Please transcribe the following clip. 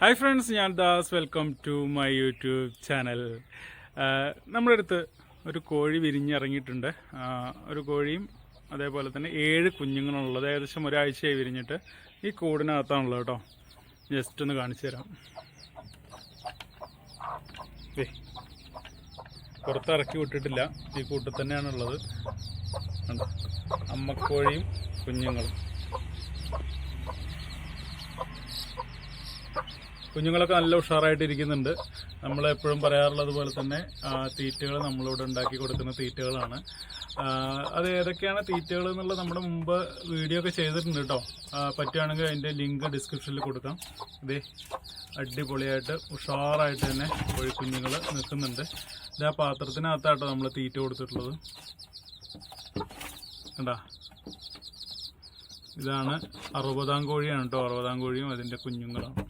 Hi friends ഞാൻ Das. Welcome to my YouTube channel നമ്മുടെ അടുത്ത് ഒരു കോഴി വിരിഞ്ഞിറങ്ങിയിട്ടുണ്ട്. ഒരു കോഴിയും അതേപോലെ തന്നെ ഏഴ് കുഞ്ഞുങ്ങളുള്ളത്. ഏകദേശം ഒരാഴ്ചയായി വിരിഞ്ഞിട്ട് ഈ കൂടിനകത്താണുള്ളത് കേട്ടോ. ജസ്റ്റ് ഒന്ന് കാണിച്ചു തരാം. പുറത്തിറക്കി വിട്ടിട്ടില്ല. ഈ കൂട്ടിൽ തന്നെയാണുള്ളത്? അമ്മക്കോഴിയും കുഞ്ഞുങ്ങളും. കുഞ്ഞുങ്ങളൊക്കെ നല്ല ഉഷാറായിട്ട് ഇരിക്കുന്നുണ്ട് നമ്മൾ എപ്പോഴും പറയാറുള്ളത് പോലെ തന്നെ തീറ്റകൾ നമ്മളിവിടെ ഉണ്ടാക്കി കൊടുക്കുന്ന തീറ്റകളാണ്. അത് ഏതൊക്കെയാണ് തീറ്റകൾ എന്നുള്ളത് നമ്മുടെ മുമ്പ് വീഡിയോ ഒക്കെ ചെയ്തിട്ടുണ്ട് കേട്ടോ പറ്റുകയാണെങ്കിൽ അതിന്റെ ലിങ്ക് ഡിസ്ക്രിപ്ഷനിൽ കൊടുക്കാം. ഇതേ അടിപൊളിയായിട്ട് ഉഷാറായിട്ട് തന്നെ കോഴിക്കുഞ്ഞുങ്ങൾ നിൽക്കുന്നുണ്ട്. ഇത് ആ പാത്രത്തിനകത്താട്ടോ നമ്മൾ തീറ്റ കൊടുത്തിട്ടുള്ളത്. കണ്ടാ? ഇതാണ് അറുപതാം കോഴിയാണ് കേട്ടോ. അറുപതാം കോഴിയും അതിന്റെ കുഞ്ഞുങ്ങളാണ്